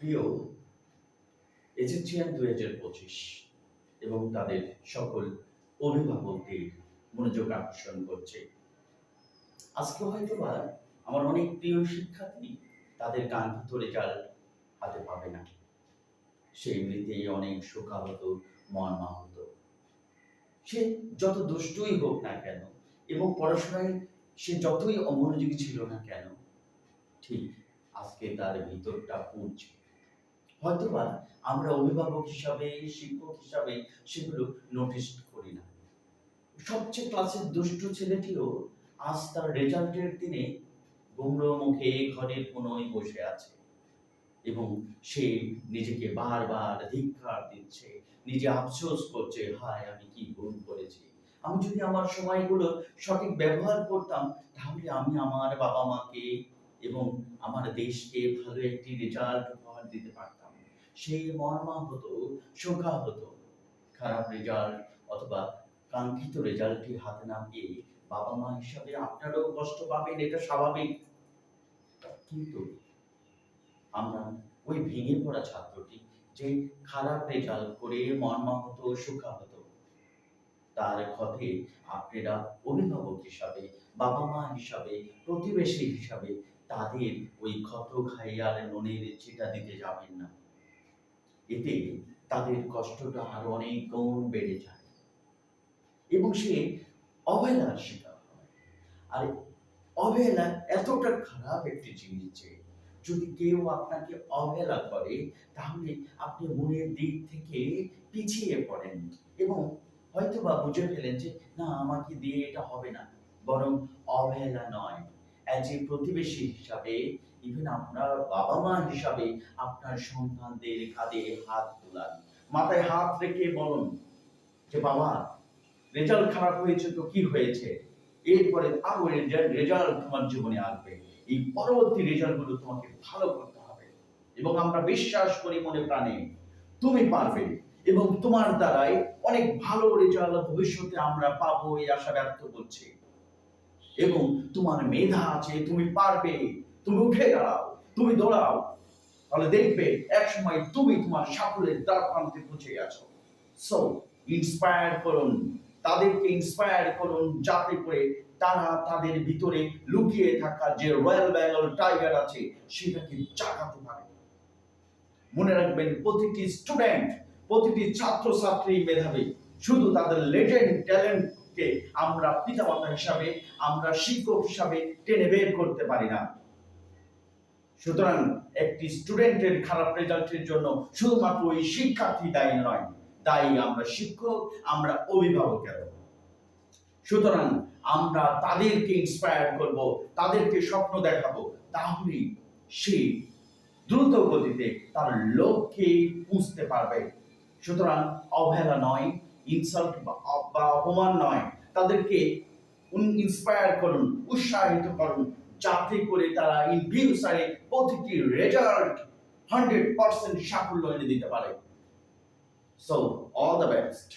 প্রিয় এজিপশিয়ান দুই হাজার পঁচিশ এবং তাদের সকল অভিভাবকদের মনোযোগ আকর্ষণ করছে। আজকে হয়তো বা আমার অনেক প্রিয় শিক্ষার্থী তাদের কাঙ্ক্ষিত রেজাল্ট হাতে পাবে না। সেই এমনিতেই অনেক শোকাহত, মর্মাহত। সে যত দুষ্টই হোক না কেন এবং পড়াশোনায় সে যতই অমনোযোগী ছিল না কেন, ঠিক আজকে তার ভিতরটা পুড়ছে। হয়তোবা আমরা অভিভাবক হিসাবে, শিক্ষক হিসাবে সেগুলো নোটিস করি না। সবচেয়ে ক্লাসের দুষ্ট ছেলেটিও আজ তার রেজাল্টের দিনে গুমড়ো মুখে ঘরের কোনোই বসে আছে এবং সে নিজেকে বারবার ধিক্কার দিচ্ছে, নিজে আফসোস করছে, হায়, আমি কি ভুল করেছি? আমি যদি আমার সময়গুলো সঠিক ব্যবহার করতাম, তাহলে আমি আমার বাবা মাকে এবং আমার দেশকে ভালো একটি রেজাল্ট উপহার দিতে পারতাম। সেই মর্মা হতো শোকা হতো খারাপ রেজাল্ট অথবা কাঙ্ক্ষিত রেজাল্টটি হাতে না পেয়ে বাবা মা হিসাবে আপনারাও কষ্ট পাবেন, এটা স্বাভাবিক। কিন্তু আমরা ওই ভেঙে পড়া ছাত্রটি যে খারাপ রেজাল্ট করে মর্মাহত, শোকাহত, তার ক্ষতে আপনারা অভিভাবক হিসাবে, বাবা মা হিসাবে, প্রতিবেশী হিসাবে তাদের ওই ক্ষত খাইয়ার নুনের চিটা দিতে যাবেন না। এতে তাদের কষ্টটা আরও অনেক গুণ বেড়ে যায়। এবং সে অবহেলার শিকার হয়। আর অবহেলা এতটা খারাপ একটি জিনিস যে, যদি কেউ আপনাকে অবহেলা করে, তাহলে আপনি মনের দিক থেকে পিছিয়ে পড়েন এবং হয়তো বা বুঝে ফেলেন যে, না, আমাকে দিয়ে এটা হবে না। বরং অবহেলা নয়। অ্যাজ এ প্রতিবেশী হিসাবে ইভেন আপনার বাবা মা হিসাবে আপনার সন্তানদের কাঁধে হাত তোলান। মাথায় হাত রেখে বলুন যে, বাবা রেজাল্ট খারাপ হয়েছে তো কি হয়েছে? এরপরে আরও রেজাল্ট তোমার জীবনে আসবে। এই পরবর্তী রেজাল্টগুলো তোমাকে ভালো করতে হবে। এবং আমরা বিশ্বাস করি মনে প্রাণে, তুমি পারবে। এবং তোমার দ্বারাই অনেক ভালো রেজাল্ট ভবিষ্যতে আমরা পাবো এই আশা ব্যক্ত করছি। এবং তোমার মেধা আছে, তুমি পারবে। তুমি উঠে দাঁড়াও, তুমি দৌড়াও। তাহলে দেখবে এক সময় তুমি তোমার সাফল্যের দ্বার প্রান্তে পৌঁছে গেছো। সো ইন্সপায়ার করুন, তাদেরকে ইন্সপায়ার করুন যাতে করে তারা তাদের ভিতরে লুকিয়ে থাকা যে রয়্যাল বেঙ্গল টাইগার আছে, সেটাকে জাগাতে পারে। মনে রাখবেন, প্রতিটি স্টুডেন্ট প্রতিটি ছাত্রছাত্রী মেধাবী, শুধু তাদের লেজেন্ড ট্যালেন্টকে আমরা পিতামাতা হিসাবে, আমরা শিক্ষক হিসাবে টেনে বের করতে পারি না। সুতরাং একটি স্টুডেন্টের খারাপ রেজাল্টের জন্য শুধুমাত্র ওই শিক্ষার্থী দায়ী নয়, দায়ী আমরা শিক্ষক, আমরা অভিভাবকেরা। সুতরাং আমরা তাদেরকে ইন্সপায়ার করব, তাদেরকে স্বপ্ন দেখাবো তাহলে সে দ্রুত গতিতে তার লক্ষ্যে বুঝতে পারবে। সুতরাং অবহেলা নয় ইনসাল্ট বা অপমান নয়। তাদেরকে ইন্সপায়ার করুন, উৎসাহিত করুন, যাতে করে তারা ইন ভিউসারে প্রতিটি রেজাল্ট হান্ড্রেড পার্সেন্ট সাফল্য এনে দিতে পারে। So all the best